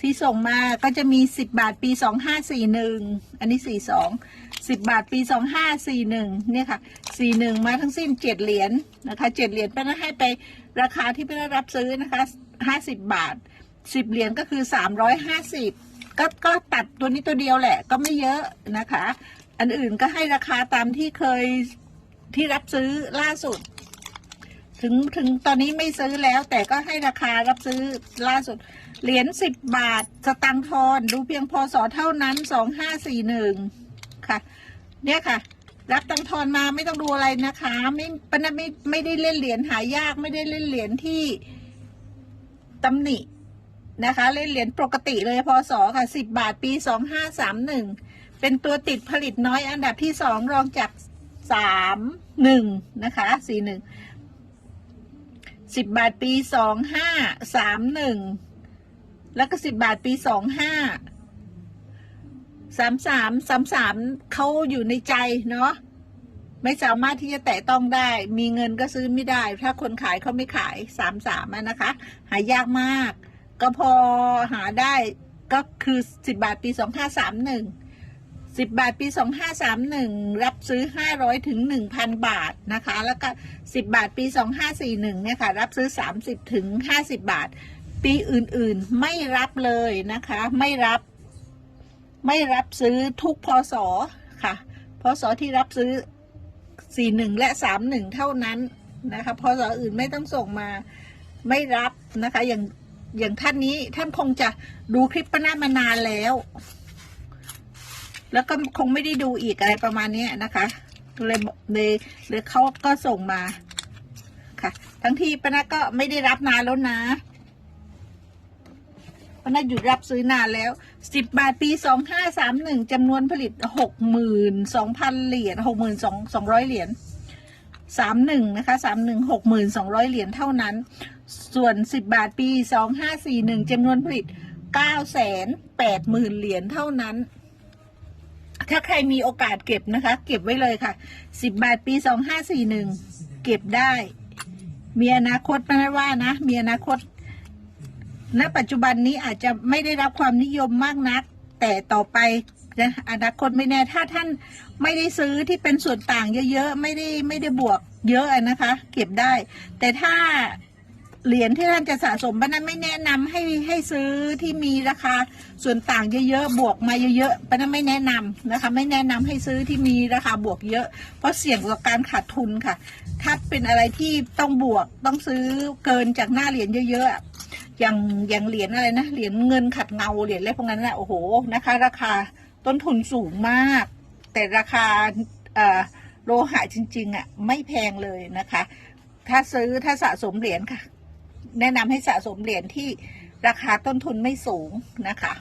ที่ส่งมาก็จะมีสิบบาทปีสองห้าสี่หนึ่งอันนี้สี่สองสิบบาทปีสองห้าสี่หนึ่งเนี่ยค่ะสี่หนึ่งมาทั้งสิ้นเจ็ดเหรียญนะคะเจ็ดเหรียญเป็นให้ไปราคาที่เป็นรับซื้อนะคะห้าสิบบาทสิบเหรียญก็คือสามร้อยห้าสิบก็ก็ตัดตัวนี้ตัวเดียวแหละ ก็ไม่เยอะนะคะ อันอื่นก็ให้ราคาตามที่เคยที่รับซื้อล่าสุด ถึงถึงตอนนี้ไม่ซื้อแล้ว แต่ก็ให้ราคารับซื้อล่าสุด เหรียญสิบบาท สตังทอนดูเพียงพศเท่านั้นสองห้าสี่หนึ่งค่ะ เนี่ยค่ะ รับตังทอนมาไม่ต้องดูอะไรนะคะ ไม่ปนไม่ไม่ได้เล่นเหรียญหายากไม่ได้เล่นเหรียญที่ตำหนินะคะ เล่นเหรียญปกติเลยพศค่ะสิบบาทปีสองห้าสามหนึ่งเป็นตัวติดผลิตน้อยอันดับที่สองรองจากสามหนึ่งนะคะสี่หนึ่ง สิบบาทปีสองห้าสามหนึ่งแล้วก็สิบบาทปีสองห้าสามสามสามสามเขาอยู่ในใจเนาะไม่สามารถที่จะแตะต้องได้ มีเงินก็ซื้อไม่ได้ ถ้าคนขายเขาไม่ขายสามสามนะคะ หายากมาก ก็พอหาได้ก็คือสิบบาทปีสองห้าสามหนึ่ง สิบบาทปีสองห้าสามหนึ่งรับซื้อห้าร้อยถึงหนึ่งพันบาทนะคะ แล้วก็สิบบาทปีสองห้าสี่หนึ่งเนี่ยค่ะ รับซื้อสามสิบถึงห้าสิบบาท ปีอื่นๆไม่รับเลยนะคะ ไม่รับ ไม่รับซื้อทุกพศค่ะ พศที่รับซื้อสี่หนึ่งและสามหนึ่งเท่านั้นนะคะพศอื่นไม่ต้องส่งมาไม่รับนะคะ อย่างอย่างท่านนี้ท่านคงจะดูคลิปป้านามานานแล้ว แล้วก็คงไม่ได้ดูอีกอะไรประมาณนี้นะคะเลยเลยเลยเขาก็ส่งมาค่ะ ทั้งที่ป้านาก็ไม่ได้รับนานแล้วนะป้านาหยุดรับซื้อนานแล้วสิบบาทปีสองห้าสามหนึ่งจำนวนผลิตหกหมื่นสองพันเหรียญหกหมื่นสองสองร้อยเหรียญสามหนึ่งนะคะสามหนึ่งหกหมื่นสองร้อยเหรียญเท่านั้น ส่วนสิบบาทปีสองห้าสี่หนึ่งจำนวนผลิตเก้าแสนแปดหมื่นเหรียญเท่านั้น ถ้าใครมีโอกาสเก็บนะคะ เก็บไว้เลยค่ะ สิบบาทปีสองห้าสี่หนึ่งเก็บได้ มีอนาคตไม่ว่านะ มีอนาคต ณ ปัจจุบันนี้อาจจะไม่ได้รับความนิยมมากนัก แต่ต่อไปนะอนาคตไม่แน่ถ้าท่านไม่ได้ซื้อที่เป็นส่วนต่างเยอะๆ ไม่ได้ไม่ได้บวกเยอะนะคะ เก็บได้ แต่ถ้า เหรียญที่ท่านจะสะสมบ้านนั้นไม่แนะนำให้ให้ซื้อที่มีราคาส่วนต่างเยอะๆบวกมาเยอะๆบ้านนั้นไม่แนะนำนะคะ ไม่แนะนำให้ซื้อที่มีราคาบวกเยอะ เพราะเสี่ยงต่อการขาดทุนค่ะ ถ้าเป็นอะไรที่ต้องบวกต้องซื้อเกินจากหน้าเหรียญเยอะๆอย่างอย่างเหรียญอะไรนะเหรียญเงินขัดเงาเหรียญอะไรพวกนั้นนะโอ้โหนะคะ ราคาต้นทุนสูงมาก แต่ราคาโลหะจริงๆอะไม่แพงเลยนะคะ ถ้าซื้อถ้าสะสมเหรียญค่ะ แนะนำให้สะสมเหรียญที่ราคาต้นทุนไม่สูงนะคะ